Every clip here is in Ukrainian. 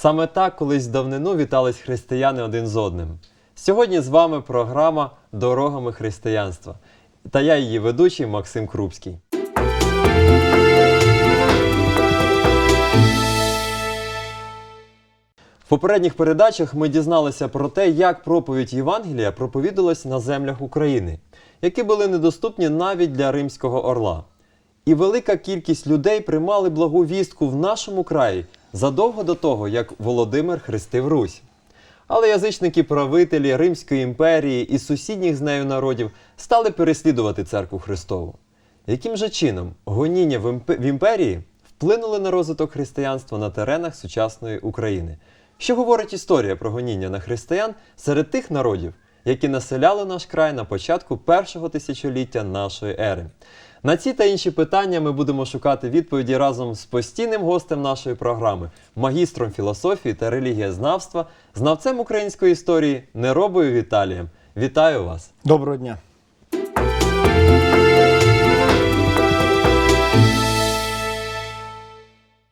Саме так колись давнину вітались християни один з одним. Сьогодні з вами програма Дорогами християнства. Та я її ведучий Максим Крупський. В попередніх передачах ми дізналися про те, як проповідь Євангелія проповідалась на землях України, які були недоступні навіть для римського орла. І велика кількість людей приймали благу вістку в нашому краї задовго до того, як Володимир хрестив Русь. Але язичники правителі Римської імперії і сусідніх з нею народів стали переслідувати церкву Христову. Яким же чином гоніння в в імперії вплинули на розвиток християнства на теренах сучасної України? Що говорить історія про гоніння на християн серед тих народів, які населяли наш край на початку першого тисячоліття нашої ери? На ці та інші питання ми будемо шукати відповіді разом з постійним гостем нашої програми, магістром філософії та релігієзнавства, знавцем української історії Неробою Віталієм. Вітаю вас! Доброго дня.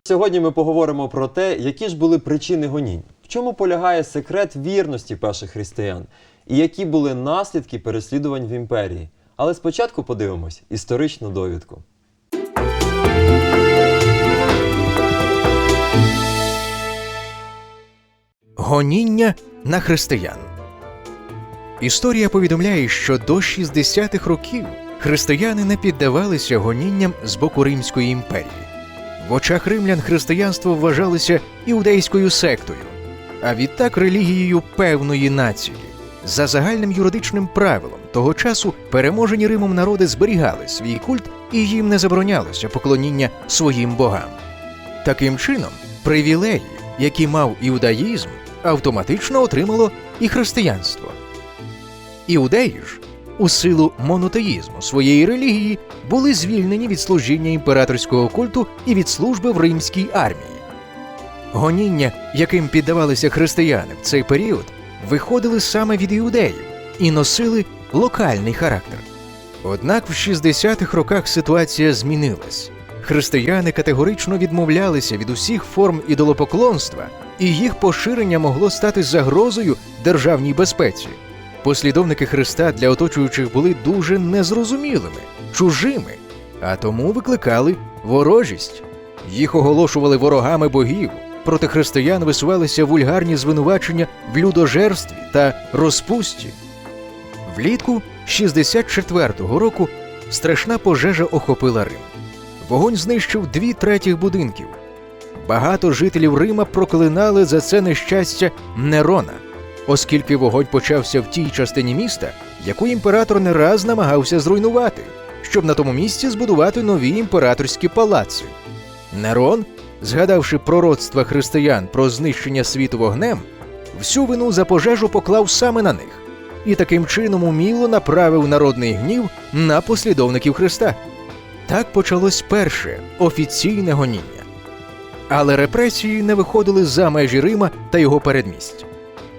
Сьогодні ми поговоримо про те, які ж були причини гонінь, в чому полягає секрет вірності перших християн, і які були наслідки переслідувань в імперії. Але спочатку подивимось історичну довідку. Гоніння на християн. Історія повідомляє, що до 60-х років християни не піддавалися гонінням з боку Римської імперії. В очах римлян християнство вважалося іудейською сектою, а відтак релігією певної нації. За загальним юридичним правилом того часу переможені Римом народи зберігали свій культ і їм не заборонялося поклоніння своїм богам. Таким чином, привілеї, які мав іудаїзм, автоматично отримало і християнство. Іудеї ж, у силу монотеїзму своєї релігії, були звільнені від служіння імператорського культу і від служби в римській армії. Гоніння, яким піддавалися християни в цей період, виходили саме від іудеїв і носили локальний характер. Однак в 60-х роках ситуація змінилась. Християни категорично відмовлялися від усіх форм ідолопоклонства, і їх поширення могло стати загрозою державній безпеці. Послідовники Христа для оточуючих були дуже незрозумілими, чужими, а тому викликали ворожість. Їх оголошували ворогами богів. Проти християн висувалися вульгарні звинувачення в людожерстві та розпусті. Влітку 64-го року страшна пожежа охопила Рим. Вогонь знищив дві третіх будинків. Багато жителів Рима проклинали за це нещастя Нерона, оскільки вогонь почався в тій частині міста, яку імператор не раз намагався зруйнувати, щоб на тому місці збудувати нові імператорські палаци. Нерон, згадавши пророцтва християн про знищення світу вогнем, всю вину за пожежу поклав саме на них і таким чином уміло направив народний гнів на послідовників Христа. Так почалось перше офіційне гоніння. Але репресії не виходили за межі Рима та його передмість.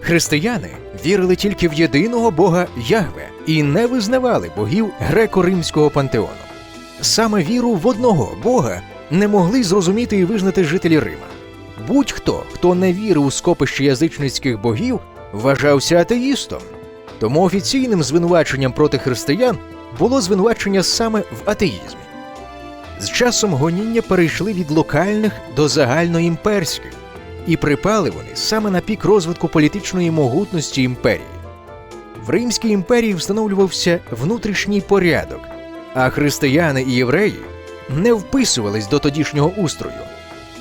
Християни вірили тільки в єдиного Бога Ягве і не визнавали богів греко-римського пантеону. Саме віру в одного Бога не могли зрозуміти і визнати жителі Рима. Будь-хто, хто не вірив у скопище язичницьких богів, вважався атеїстом. Тому офіційним звинуваченням проти християн було звинувачення саме в атеїзмі. З часом гоніння перейшли від локальних до загальноімперських, і припали вони саме на пік розвитку політичної могутності імперії. В Римській імперії встановлювався внутрішній порядок, а християни і євреї не вписувались до тодішнього устрою,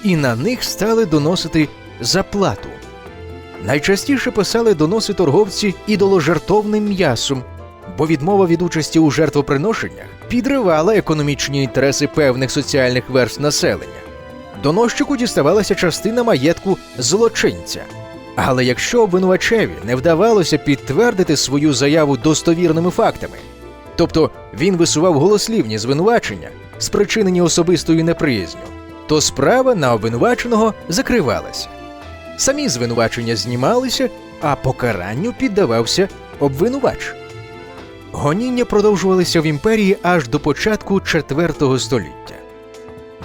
і на них стали доносити заплату. Найчастіше писали доноси торговці ідоложертовним м'ясом, бо відмова від участі у жертвоприношеннях підривала економічні інтереси певних соціальних верств населення. Доносчику діставалася частина маєтку злочинця. Але якщо обвинувачеві не вдавалося підтвердити свою заяву достовірними фактами, тобто він висував голослівні звинувачення, спричинені особистою неприязню, то справа на обвинуваченого закривалася. Самі звинувачення знімалися, а покаранню піддавався обвинувач. Гоніння продовжувалися в імперії аж до початку IV століття.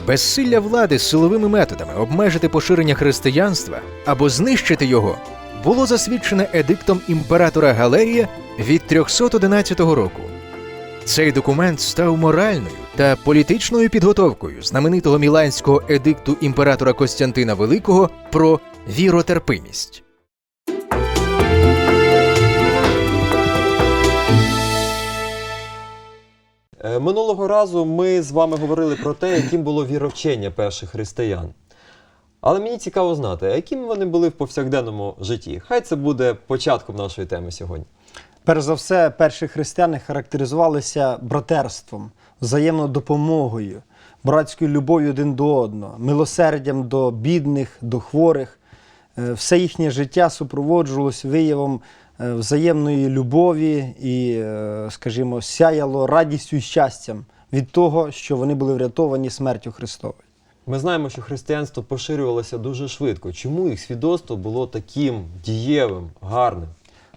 Безсилля влади силовими методами обмежити поширення християнства або знищити його було засвідчене едиктом імператора Галерія від 311 року. Цей документ став моральною та політичною підготовкою знаменитого міланського едикту імператора Костянтина Великого про віротерпимість. Е, Минулого разу ми з вами говорили про те, яким було віровчення перших християн. Але мені цікаво знати, а якими вони були в повсякденному житті. Хай це буде початком нашої теми сьогодні. Перш за все, перші християни характеризувалися братерством, взаємною допомогою, братською любов'ю один до одного, милосердям до бідних, до хворих. Е, Все їхнє життя супроводжувалось виявом е, взаємної любові і, е, скажімо, сяяло радістю і щастям від того, що вони були врятовані смертю Христовою. Ми знаємо, що християнство поширювалося дуже швидко. Чому їх свідоцтво було таким дієвим, гарним?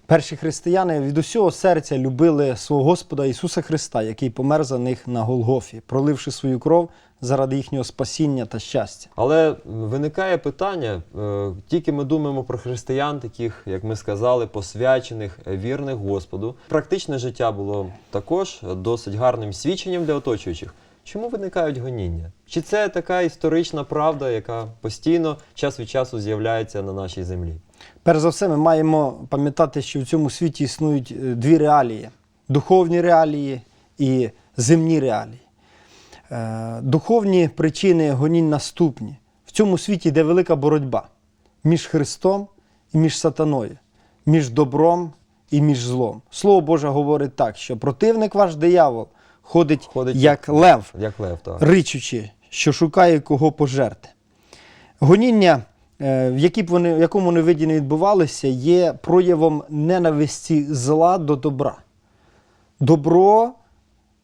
Перші християни від усього серця любили свого Господа Ісуса Христа, який помер за них на Голгофі, проливши свою кров заради їхнього спасіння та щастя. Але виникає питання: е, тільки ми думаємо про християн, таких, як ми сказали, посвячених, е, вірних Господу. Практичне життя було також досить гарним свідченням для оточуючих. Чому виникають гоніння? Чи це така історична правда, яка постійно час від часу з'являється на нашій землі? Перш за все, ми маємо пам'ятати, що в цьому світі існують е, дві реалії: духовні реалії і земні реалії. Е, Духовні причини гонінь наступні. В цьому світі йде велика боротьба між Христом і між сатаною, між добром і між злом. Слово Боже говорить так, що противник ваш диявол ходить, Ходить як лев, Як лев, так. ричучи, що шукає кого пожерти. Гоніння, е, в які б вони, в якому вони виді не відбувалися, є проявом ненависті зла до добра. Добро,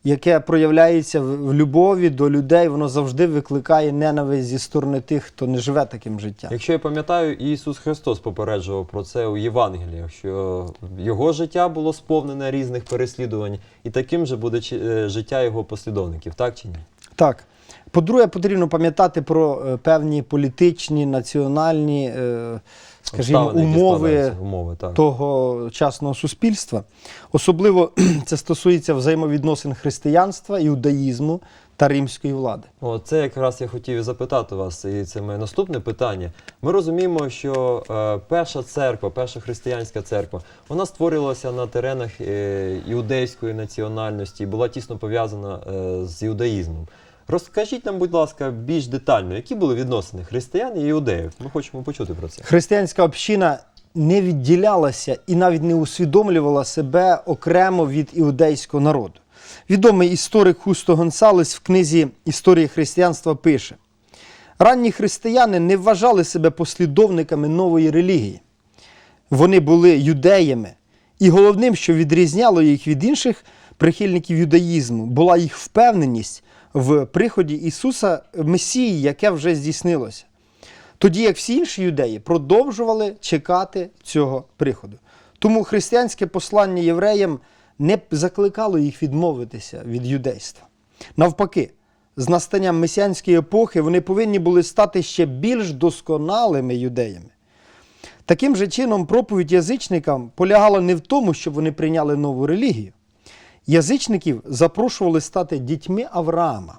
яке проявляється в любові до людей, воно завжди викликає ненависть зі сторони тих, хто не живе таким життям. Якщо я пам'ятаю, Ісус Христос попереджував про це у Євангеліях, що його життя було сповнене різних переслідувань, і таким же буде е, життя його послідовників, так чи ні? Так. По-друге, потрібно пам'ятати про е, певні політичні, національні, е, скажімо, умови умови так. тогочасного суспільства. Особливо це стосується взаємовідносин християнства, іудаїзму та римської влади. О, це якраз я хотів запитати вас, і це моє наступне питання. Ми розуміємо, що е, перша церква, перша християнська церква, вона створювалася на теренах е, іудейської національності і була тісно пов'язана е, з іудаїзмом. Розкажіть нам, будь ласка, більш детально, які були відносини християн і іудеїв? Ми хочемо почути про це. Християнська община не відділялася і навіть не усвідомлювала себе окремо від іудейського народу. Відомий історик Хусто Гонсалес в книзі Історія християнства пише: ранні християни не вважали себе послідовниками нової релігії. Вони були юдеями, і головним, що відрізняло їх від інших прихильників юдаїзму, була їх впевненість в приході Ісуса Месії, яке вже здійснилося. Тоді як всі інші юдеї продовжували чекати цього приходу. Тому християнське послання євреям не закликало їх відмовитися від юдейства. Навпаки, з настанням месіанської епохи вони повинні були стати ще більш досконалими юдеями. Таким же чином, проповідь язичникам полягала не в тому, щоб вони прийняли нову релігію. Язичників запрошували стати дітьми Авраама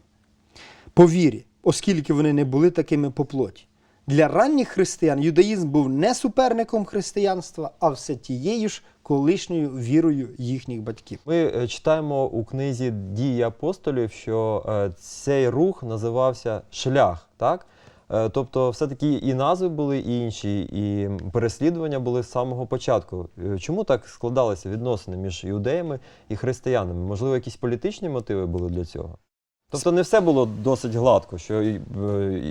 по вірі, оскільки вони не були такими по плоті. Для ранніх християн юдаїзм був не суперником християнства, а все тією ж колишньою вірою їхніх батьків. Ми е, читаємо у книзі Дії апостолів, що е, цей рух називався шлях, так? Е, Тобто, все-таки і назви були інші, і переслідування були з самого початку. Е, Чому так складалися відносини між іудеями і християнами? Можливо, якісь політичні мотиви були для цього? Тобто не все було досить гладко, що е,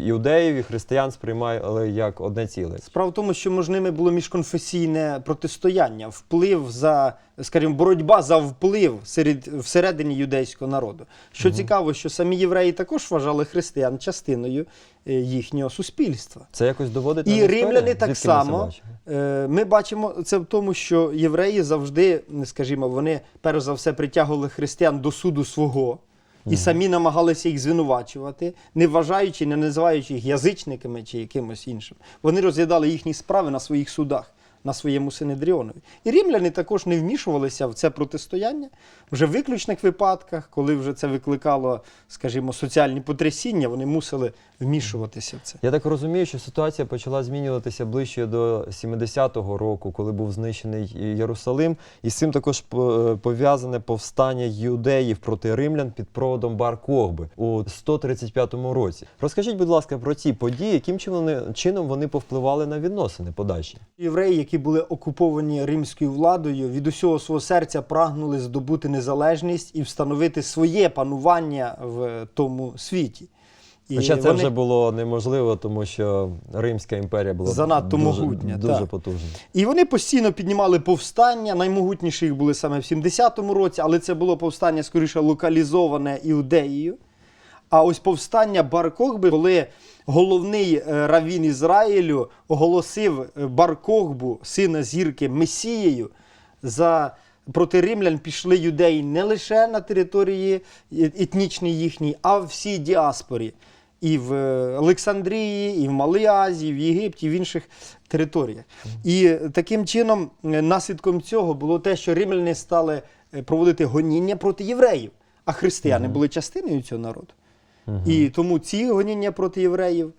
іудеїв і християн сприймали як одне ціле. Справа в тому, що між ними було міжконфесійне протистояння, вплив за, скажімо, боротьба за вплив серед, всередині юдейського народу. Що цікаво, що самі євреї також вважали християн частиною е, їхнього суспільства. Це якось доводить І римляни так Звідки само. бачимо? Е, Ми бачимо це в тому, що євреї завжди, скажімо, вони перш за все притягували християн до суду свого і самі намагалися їх звинувачувати, не вважаючи, не називаючи їх язичниками чи якимось іншим. Вони розглядали їхні справи на своїх судах, на своєму Синедріонові. І рімляни також не вмішувалися в це протистояння вже в виключних випадках, коли вже це викликало, скажімо, соціальні потрясіння, вони мусили вмішуватися в це. Я так розумію, що ситуація почала змінюватися ближче до 70-го року, коли був знищений Єрусалим, і з цим також пов'язане повстання юдеїв проти римлян під проводом Бар Кохби у 135 році. Розкажіть, будь ласка, про ці події, яким чином вони повпливали на відносини подальші? Євреї, які були окуповані римською владою, від усього свого серця прагнули здобути незалежність і встановити своє панування в тому світі. І Хоча це вони- вже було неможливо, тому що Римська імперія була Занадто дуже, могутня, дуже так. потужна. І вони постійно піднімали повстання. Наймогутніші їх були саме в 70-му році, але це було повстання скоріше локалізоване іудеєю. А ось повстання Бар-Кохби, коли головний е, равін Ізраїлю оголосив е, Бар-Кохбу, сина зірки, месією, за проти римлян пішли юдеї не лише на території е- етнічній їхній, а в всій діаспорі. І в е, Олександрії, і в Малій Азії, в Єгипті, і в інших територіях. І е, таким чином, наслідком цього було те, що римляни стали проводити гоніння проти євреїв, а християни були частиною цього народу. І тому ці гоніння проти євреїв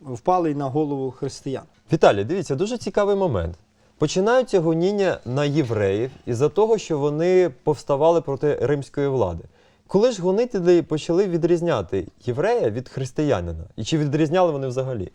впали на голову християн. Віталій, дивіться, дуже цікавий момент. Починаються гоніння на євреїв із-за того, що вони повставали проти римської влади. Коли ж гонителі почали відрізняти єврея від християнина? І чи відрізняли вони взагалі?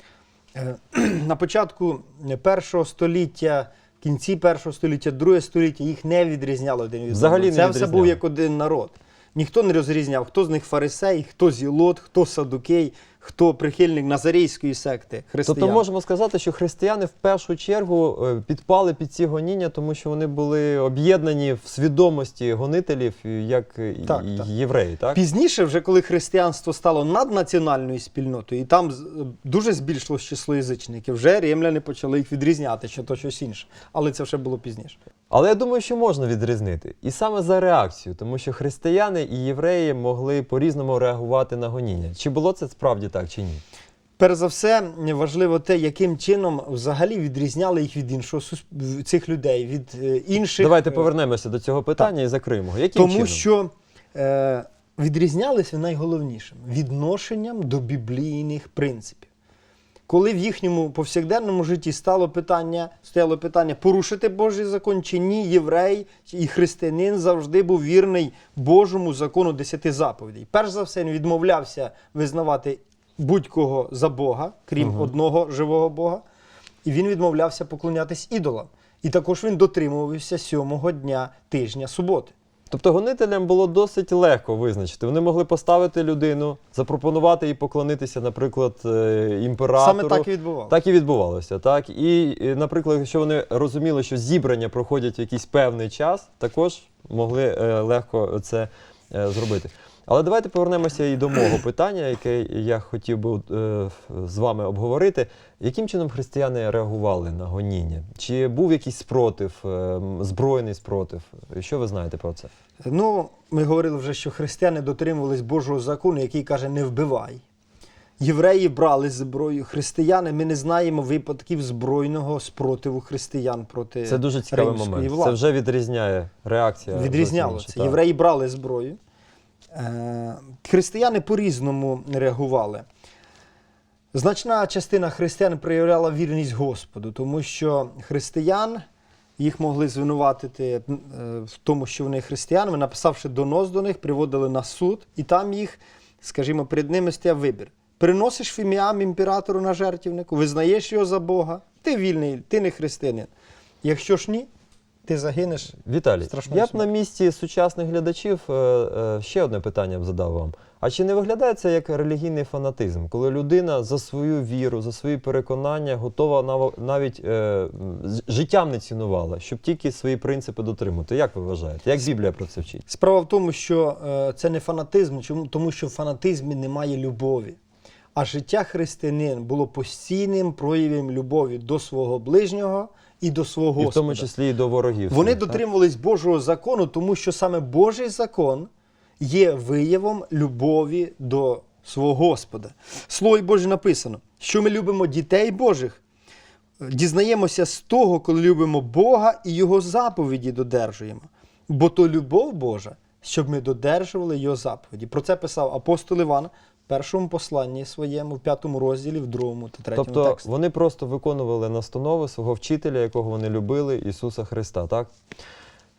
Е, На початку першого століття, в кінці першого століття, друге століття їх не відрізняли один від Взагалі не Це все був як один народ. Ніхто не розрізняв, хто з них фарисей, хто зілот, хто садукей, хто прихильник назарейської секти християн. Тобто можемо сказати, що християни в першу чергу е, підпали під ці гоніння, тому що вони були об'єднані в свідомості гонителів, як Так, і так. євреї, так? Пізніше, вже коли християнство стало наднаціональною спільнотою, і там дуже збільшилось число язичників, вже римляни почали їх відрізняти, що то щось інше. Але це вже було пізніше. Але я думаю, що можна відрізнити. І саме за реакцію, тому що християни і євреї могли по-різному реагувати на гоніння. Чи було це справді так, чи ні? Перш за все, важливо те, яким чином взагалі відрізняли їх від іншого цих людей, від е, інших. Давайте е, повернемося до цього питання і закриємо. Яким Тому чином? що е, відрізнялися найголовнішим відношенням до біблійних принципів. Коли в їхньому повсякденному житті стало питання, стояло питання порушити Божий закон чи ні, єврей і християнин завжди був вірний Божому закону десяти заповідей. Перш за все, він відмовлявся визнавати будь-кого за Бога, крім одного живого Бога, і він відмовлявся поклонятись ідолам. І також він дотримувався сьомого дня тижня суботи. Тобто гонителям було досить легко визначити. Вони могли поставити людину, запропонувати їй поклонитися, наприклад, е, імператору. Саме так і відбувалося. Так і відбувалося. Так? І, і, наприклад, якщо вони розуміли, що зібрання проходять в якийсь певний час, також могли е, легко це е, зробити. Але давайте повернемося і до мого питання, яке я хотів би е, з вами обговорити. Яким чином християни реагували на гоніння? Чи був якийсь спротив, е, збройний спротив? Що ви знаєте про це? Ну, ми говорили вже, що християни дотримувались Божого закону, який каже не вбивай. Євреї брали зброю, християни. Ми не знаємо випадків збройного спротиву християн проти Це дуже цікавий момент. влади. Це вже відрізняє реакція. Відрізняло це. Євреї брали зброю. Е, християни по-різному реагували. Значна частина християн проявляла вірність Господу, тому що християн їх могли звинуватити е, в тому, що вони християни, написавши донос до них, приводили на суд, і там їх, скажімо, перед ними стояв вибір. Приносиш фіміам імператору на жертівнику, визнаєш його за Бога, ти вільний, ти не християнин. Якщо ж ні, ти загинеш. Віталій, я б на місці сучасних глядачів е, е, ще одне питання б задав вам. А чи не виглядає це як релігійний фанатизм, коли людина за свою віру, за свої переконання готова навіть е, життям не цінувала, щоб тільки свої принципи дотримати? Як ви вважаєте? Як Біблія про це вчить? Справа в тому, що е, це не фанатизм, чому? тому що в фанатизмі немає любові. А життя християнин було постійним проявом любові до свого ближнього і до свого І в тому числі і до ворогів. Вони так? дотримувались Божого закону, тому що саме Божий закон є виявом любові до свого Господа. Слово Боже написано, що ми любимо дітей Божих. Дізнаємося з того, коли любимо Бога і Його заповіді додержуємо. Бо то любов Божа, щоб ми додержували Його заповіді. Про це писав апостол Іван першому посланні своєму, в п'ятому розділі, в другому та третьому Тобто тексті. вони просто виконували настанови свого вчителя, якого вони любили, Ісуса Христа, так?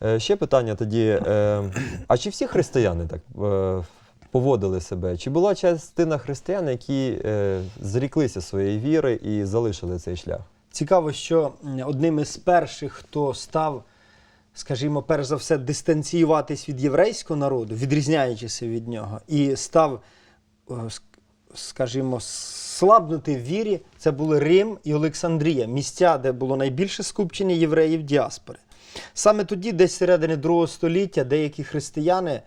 Е, ще питання тоді: е, а чи всі християни так е, поводили себе? Чи була частина християн, які е, зріклися своєї віри і залишили цей шлях? Цікаво, що одним із перших, хто став, скажімо, перш за все, дистанціюватись від єврейського народу, відрізняючися від нього, і став, скажімо, слабнути в вірі, це були Рим і Олександрія, місця, де було найбільше скупчення євреїв діаспори. Саме тоді, десь середини другого століття, деякі християни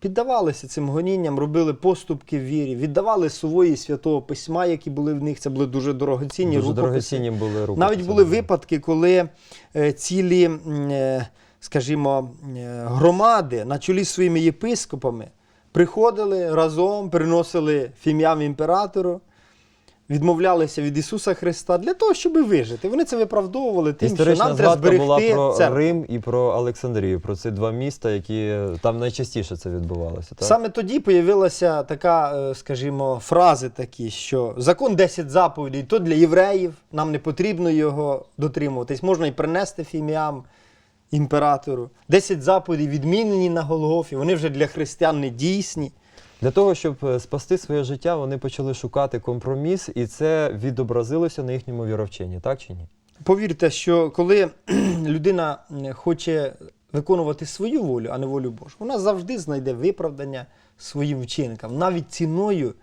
піддавалися цим гонінням, робили поступки в вірі, віддавали сувої святого письма, які були в них. Це були дуже дорогоцінні Дуже рукописи. дорогоцінні були рукописи. Навіть були випадки, коли е, цілі, е, скажімо, е, громади на чолі з своїми єпископами приходили разом, приносили фім'ям імператору, відмовлялися від Ісуса Христа для того, щоб вижити. Вони це виправдовували тим, що Історична нам треба згадка була про церкву. Рим і про Олександрію, про ці два міста, які там найчастіше це відбувалося. Так? Саме тоді появилася така, е, скажімо, фрази такі, що закон 10 заповідей то для євреїв, нам не потрібно його дотримуватись. Можна і принести фіміам імператору. 10 заповідей відмінені на Голгофі, вони вже для християн не дійсні. Для того, щоб е, спасти своє життя, вони почали шукати компроміс, і це відобразилося на їхньому віровченні, так чи ні? Повірте, що коли людина хоче виконувати свою волю, а не волю Божу, вона завжди знайде виправдання своїм вчинкам, навіть ціною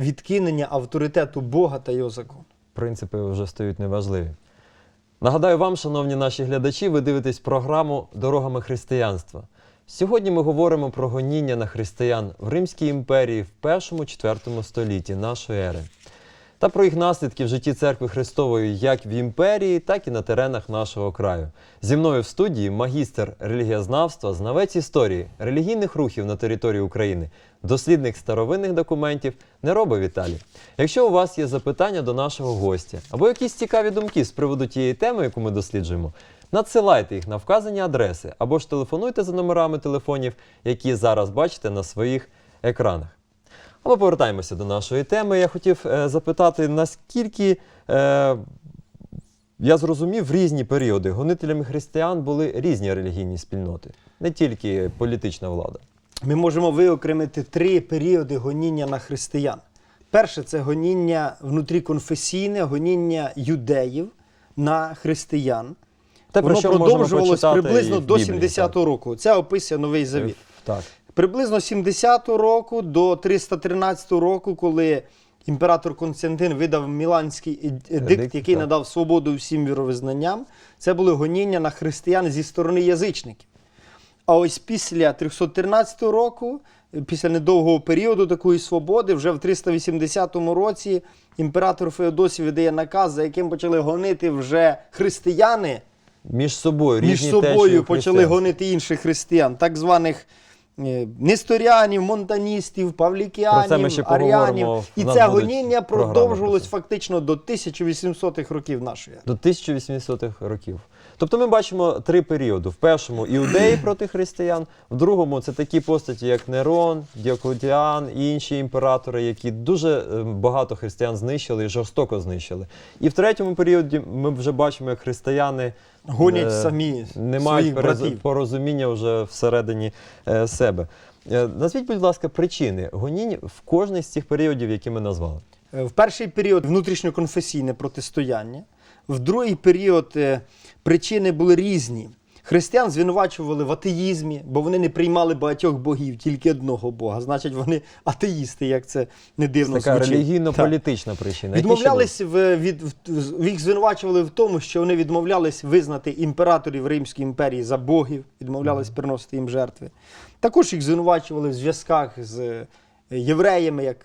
відкинення авторитету Бога та його закону. Принципи вже стають неважливі. Нагадаю вам, шановні наші глядачі, ви дивитесь програму Дорогами християнства. Сьогодні ми говоримо про гоніння на християн в Римській імперії в 1-4 столітті нашої ери та про їх наслідки в житті церкви Христової як в імперії, так і на теренах нашого краю. Зі мною в студії магістр релігієзнавства, знавець історії, релігійних рухів на території України, дослідник старовинних документів Нероба Віталій. Якщо у вас є запитання до нашого гостя або якісь цікаві думки з приводу тієї теми, яку ми досліджуємо, надсилайте їх на вказані адреси або ж телефонуйте за номерами телефонів, які зараз бачите на своїх екранах. А ми повертаємося до нашої теми. Я хотів е, запитати, наскільки е, я зрозумів, в різні періоди гонителями християн були різні релігійні спільноти, не тільки політична влада. Ми можемо виокремити три періоди гоніння на християн. Перше це гоніння внутріконфесійне, гоніння юдеїв на християн. Те, Воно продовжувалось приблизно до Біблії, 70-го року. Це описує Новий Завіт. Так. Приблизно 70-го року до 313 року, коли імператор Константин видав Міланський ед- едикт, Едикт, який так. надав свободу всім віровизнанням, це були гоніння на християн зі сторони язичників. А ось після 313 року, після недовгого періоду такої свободи, вже в 380 році імператор Феодосій видає наказ, за яким почали гонити вже християни Між собою між різні собою почали гонити інших християн, так званих несторіанів, монтаністів, павлікіанів, аріанів. І це гоніння продовжувалось про фактично до 1800-х років нашої. До 1800-х років. Тобто ми бачимо три періоди. В першому іудеї проти християн, в другому це такі постаті, як Нерон, Діоклетіан і інші імператори, які дуже е, багато християн знищили і жорстоко знищили. І в третьому періоді ми вже бачимо, як християни Гонять е, самі не мають братів. порозуміння вже всередині е, себе. Е, назвіть, будь ласка, причини гонінь в кожний з цих періодів, які ми назвали. Е, В перший період внутрішньоконфесійне протистояння, в другий період е, причини були різні. Християн звинувачували в атеїзмі, бо вони не приймали багатьох богів, тільки одного Бога. Значить, вони атеїсти, як це не дивно Така звучить. Так. релігійно-політична причина. Відмовлялись в, від, в- їх звинувачували в тому, що вони відмовлялись визнати імператорів Римської імперії за богів, відмовлялись приносити їм жертви. Також їх звинувачували в зв'язках з е, євреями, як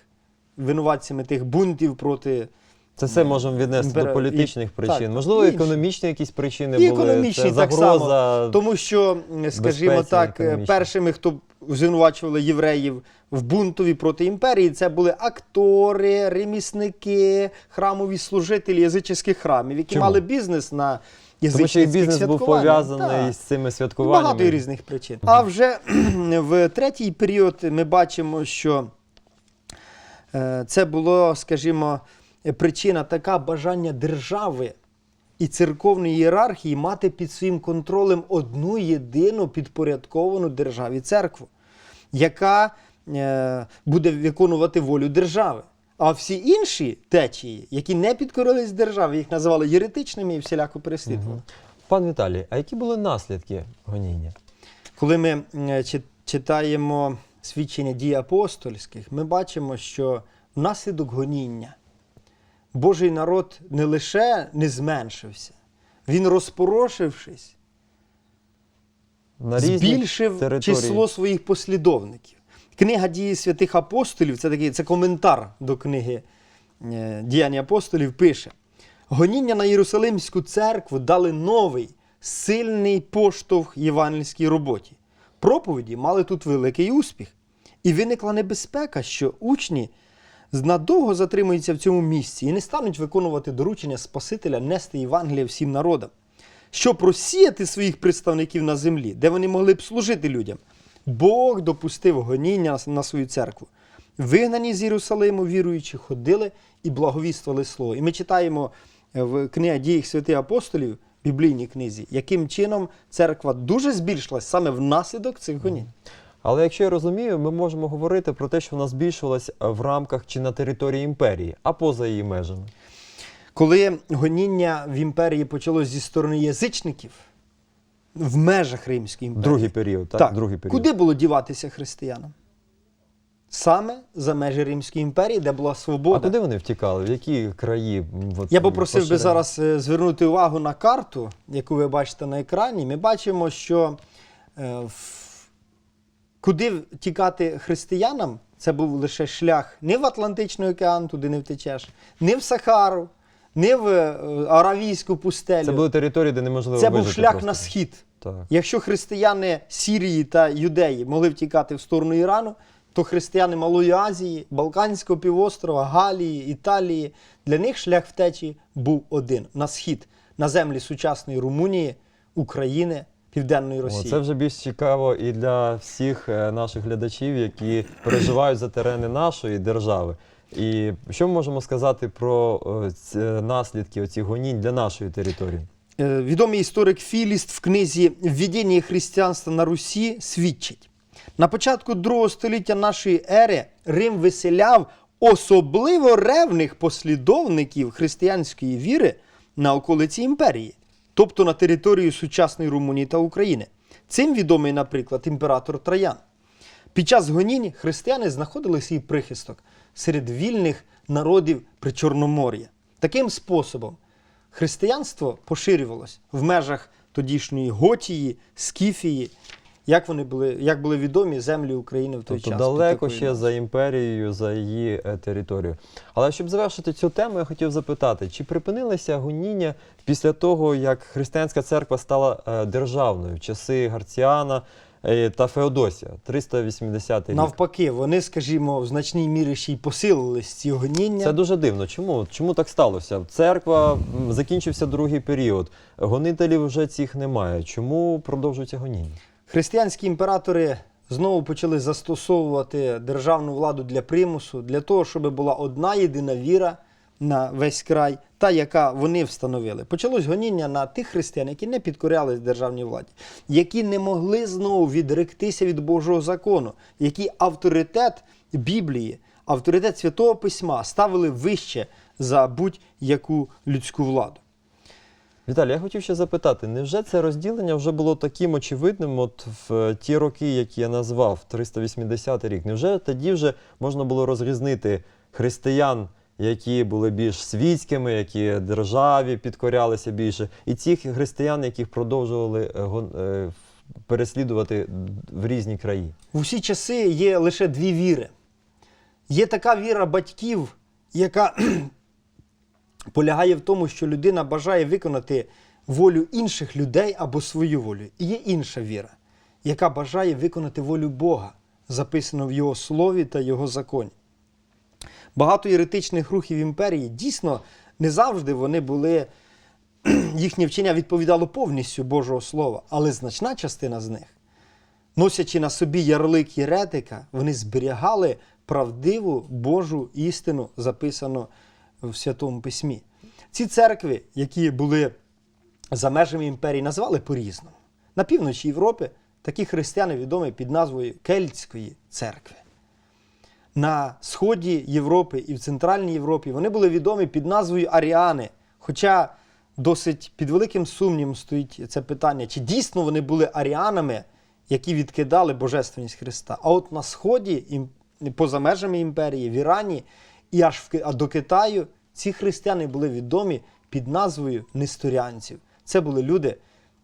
винуватцями тих бунтів проти. Це все можемо віднести Імпера- до політичних і- причин. так, Можливо, інші. економічні якісь причини І були. економічні це так загроза. само. Тому що, скажімо безпеці так, е, економічній. першими, хто звинувачували євреїв в бунтові проти імперії. Це були актори, ремісники, храмові служителі язичних храмів, які Чому? мали бізнес на Тому що і язичницьких бізнес був святкуваннях. пов'язаний Так. з цими святкуваннями. Багато різних причин. А вже в третій період ми бачимо, що е, це було, скажімо, причина така бажання держави і церковної ієрархії мати під своїм контролем одну єдину підпорядковану державі церкву, яка е, буде виконувати волю держави. А всі інші течії, які не підкорились державі, їх називали єретичними і всіляко переслідували. Пан Віталій, а які були наслідки гоніння? Коли ми е, читаємо свідчення дій апостольських, ми бачимо, що внаслідок гоніння Божий народ не лише не зменшився, він, розпорошившись, На збільшив території. число своїх послідовників. Книга дії святих апостолів це такий це коментар до книги е, діяння апостолів, пише: гоніння на Єрусалимську церкву дали новий сильний поштовх євангельській роботі. Проповіді мали тут великий успіх. І виникла небезпека, що учні надовго затримуються в цьому місці і не стануть виконувати доручення Спасителя нести Євангелія всім народам щоб розсіяти своїх представників на землі, де вони могли б служити людям. Бог допустив гоніння на свою церкву. Вигнані з Єрусалиму віруючі ходили і благовіствували слово. І ми читаємо е, в книгі діях святих апостолів, біблійній книзі, яким чином церква дуже збільшилась саме внаслідок цих гонінь. Але якщо я розумію, ми можемо говорити про те, що вона збільшилась в рамках чи на території імперії, а поза її межами. Коли гоніння в імперії почалось зі сторони язичників в межах Римської імперії. Другий період, так? Так. Другий період. Куди було діватися християнам? Саме за межі Римської імперії, де була свобода. А куди вони втікали? В які краї? от, Я попросив би зараз е, звернути увагу на карту, яку ви бачите на екрані. Ми бачимо, що е, в- куди тікати християнам, це був лише шлях не в Атлантичний океан, туди не втечеш, не в Сахару, не в е, Аравійську пустелю. Це були території, де неможливо Це був шлях просто. на схід. Так. Якщо християни Сірії та Юдеї могли втікати в сторону Ірану, то християни Малої Азії, Балканського півострова, Галії, Італії, для них шлях втечі був один на схід, на землі сучасної Румунії, України, Південної О, Росії. це вже більш цікаво і для всіх е, наших глядачів, які переживають за терени нашої держави. І що ми можемо сказати про е, наслідки оцих гонінь для нашої території? Е, Відомий історик Філіст в книзі Введення християнства на Русі свідчить. На початку другого століття нашої ери Рим виселяв особливо ревних послідовників християнської віри на околиці імперії, тобто на територію сучасної Румунії та України. Цим відомий, наприклад, імператор Троян. Під час гонінь християни знаходили свій прихисток серед вільних народів Причорномор'я. Таким способом християнство поширювалось в межах тодішньої Готії, Скіфії, як вони були, як були відомі землі України в той Тобто час. далеко ще за імперією, за її е, територією. Але щоб завершити цю тему, я хотів запитати, чи припинилися гоніння після того, як християнська церква стала е, державною в часи Гарціана е, та Феодосія, 380 рік? Навпаки, вони, скажімо, в значній мірі ще й посилились ці гоніння. Це дуже дивно. Чому? Чому так сталося? Церква м, закінчився другий період. Гонителів вже цих немає. Чому продовжується гоніння? Християнські імператори знову почали застосовувати державну владу для примусу, для того, щоб була одна єдина віра на весь край, та яка вони встановили. Почалось гоніння на тих християн, які не підкорялись державній владі, які не могли знову відректися від Божого закону, які авторитет Біблії, авторитет Святого Письма ставили вище за будь-яку людську владу. Віталій, я хотів ще запитати, невже це розділення вже було таким очевидним от в е, ті роки, які я назвав, 380 рік? Невже тоді вже можна було розрізнити християн, які були більш світськими, які державі підкорялися більше, і цих християн, яких продовжували е, е, переслідувати в різні краї? В усі часи є лише дві віри. Є така віра батьків, яка полягає в тому, що людина бажає виконати волю інших людей або свою волю. І є інша віра, яка бажає виконати волю Бога, записано в Його слові та Його законі. Багато єретичних рухів імперії дійсно не завжди вони були, їхнє вчення відповідало повністю Божого Слова, але значна частина з них, носячи на собі ярлик єретика, вони зберігали правдиву Божу істину, записану в Святому Письмі. Ці церкви, які були за межами імперії, назвали по-різному. На півночі Європи такі християни відомі під назвою Кельтської церкви. На сході Європи і в Центральній Європі вони були відомі під назвою Аріани. Хоча досить під великим сумнівом стоїть це питання, чи дійсно вони були аріанами, які відкидали божественність Христа. А от на сході, поза межами імперії, в Ірані і аж в до Китаю ці християни були відомі під назвою несторянців. Це були люди,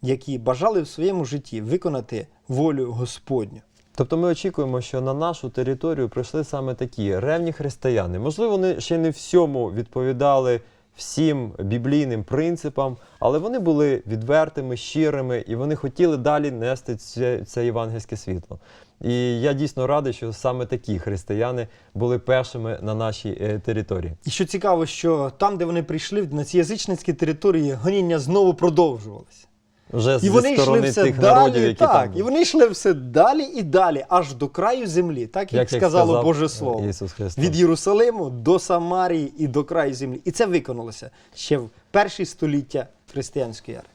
які бажали в своєму житті виконати волю Господню. Тобто ми очікуємо, що на нашу територію прийшли саме такі ревні християни. Можливо, вони ще не всьому відповідали всім біблійним принципам, але вони були відвертими, щирими, і вони хотіли далі нести це, це євангельське світло. І я дійсно радий, що саме такі християни були першими на нашій е, території. І що цікаво, що там, де вони прийшли, на ці язичницькі території, гоніння знову продовжувалися. Вже І вони йшли все тих далі, народів, які так, там і вони йшли все далі і далі, аж до краю землі, так як, як сказало сказав, Боже е, Слово. Ісус Христос. Від Єрусалиму до Самарії і до краю землі. І це виконалося ще в перші століття християнської ери.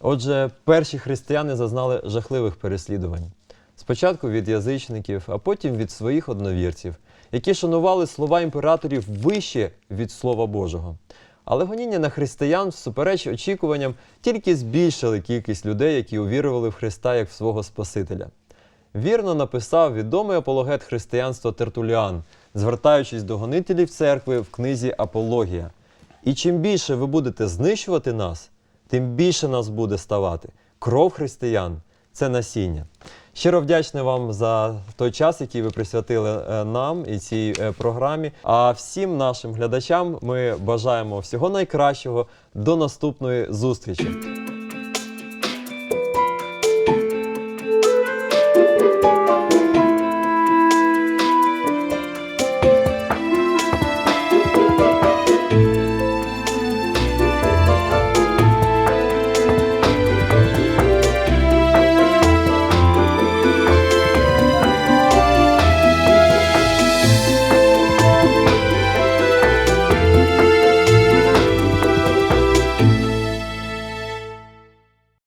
Отже, перші християни зазнали жахливих переслідувань. Спочатку від язичників, а потім від своїх одновірців, які шанували слова імператорів вище від Слова Божого. Але гоніння на християн, всупереч очікуванням, тільки збільшили кількість людей, які увірували в Христа як в свого Спасителя. Вірно написав відомий апологет християнства Тертуліан, звертаючись до гонителів церкви в книзі Апологія. І чим більше ви будете знищувати нас, тим більше нас буде ставати. Кров християн це насіння. Щиро вдячний вам за той час, який ви присвятили е, нам і цій е, програмі. А всім нашим глядачам ми бажаємо всього найкращого до наступної зустрічі.